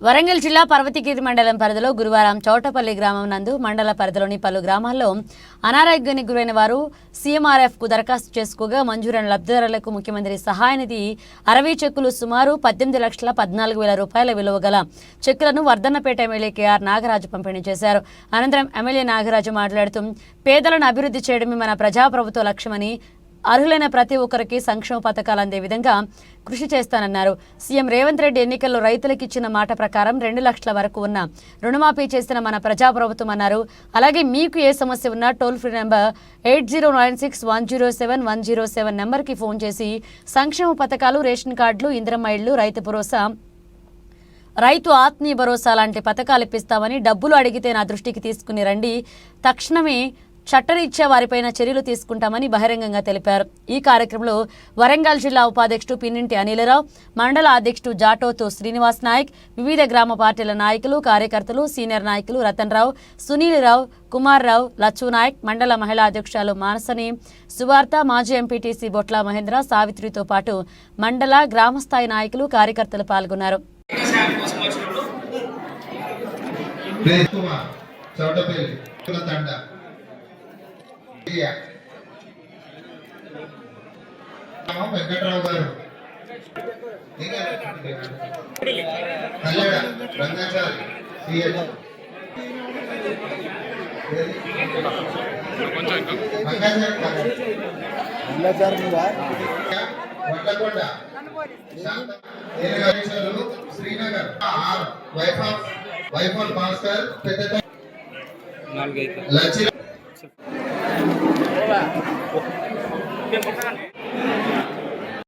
వరంగల్ జిల్లా పర్వతగిరి మండలం పరిధిలో గురువారం చౌటపల్లి గ్రామం నందు మండల పరిధిలోని పలు గ్రామాల్లో అనారోగ్యానికి గురైన వారు సీఎంఆర్ఎఫ్కు దరఖాస్తు చేసుకోగా మంజూరైన లబ్ధిదారులకు ముఖ్యమంత్రి సహాయనిధి అరవై చెక్కులు సుమారు పద్దెనిమిది లక్షల పద్నాలుగు వేల రూపాయల విలువ గల చెక్కులను వర్ధన్నపేట ఎమ్మెల్యే కేఆర్ నాగరాజు పంపిణీ చేశారు. అనంతరం ఎమ్మెల్యే నాగరాజు మాట్లాడుతూ పేదలను అభివృద్ధి చేయడమే మన ప్రజాప్రభుత్వ లక్ష్యమని అర్హులైన ప్రతి ఒక్కరికి సంక్షేమ పథకాలు అందే విధంగా కృషి చేస్తానన్నారు. సీఎం రేవంత్ రెడ్డి ఎన్నికల్లో రైతులకు ఇచ్చిన మాట ప్రకారం రెండు లక్షల వరకు ఉన్న రుణమాఫీ చేసిన మన ప్రజాప్రభుత్వం అన్నారు. అలాగే మీకు ఏ సమస్య ఉన్నా toll free number eight zero nine six one zero seven one zero seven నెంబర్కి ఫోన్ చేసి సంక్షేమ పథకాలు రేషన్ కార్డులు ఇందిరమ్మ ఇళ్ళు రైతు భరోసా రైతు ఆత్మీయ భరోసా లాంటి పథకాలు ఇప్పిస్తామని డబ్బులు అడిగితే నా దృష్టికి తీసుకుని రండి. తక్షణమే చట్టరీత్యా వారిపైన చర్యలు తీసుకుంటామని బహిరంగంగా తెలిపారు. ఈ కార్యక్రమంలో వరంగల్ జిల్లా ఉపాధ్యక్షుడు పిన్నింటి అనిలరావు మండల అధ్యక్షుడు జాటోతు శ్రీనివాస్ నాయక్ వివిధ గ్రామ పార్టీల నాయకులు కార్యకర్తలు సీనియర్ నాయకులు రతన్ రావు సునీల్ రావు కుమార్ రావు లచ్చు నాయక్ మండల మహిళా అధ్యక్షురాలు మానసని సువార్త మాజీ ఎంపీటీసీ బొట్ల మహేంద్ర సావిత్రితో పాటు మండల గ్రామస్థాయి నాయకులు కార్యకర్తలు పాల్గొన్నారు. తండ. వెంకట్రావు గారు కల్లెడ రంగాచారి సిఎస్ వడ్లకొండ ว่าเปลี่ยงคนข้าง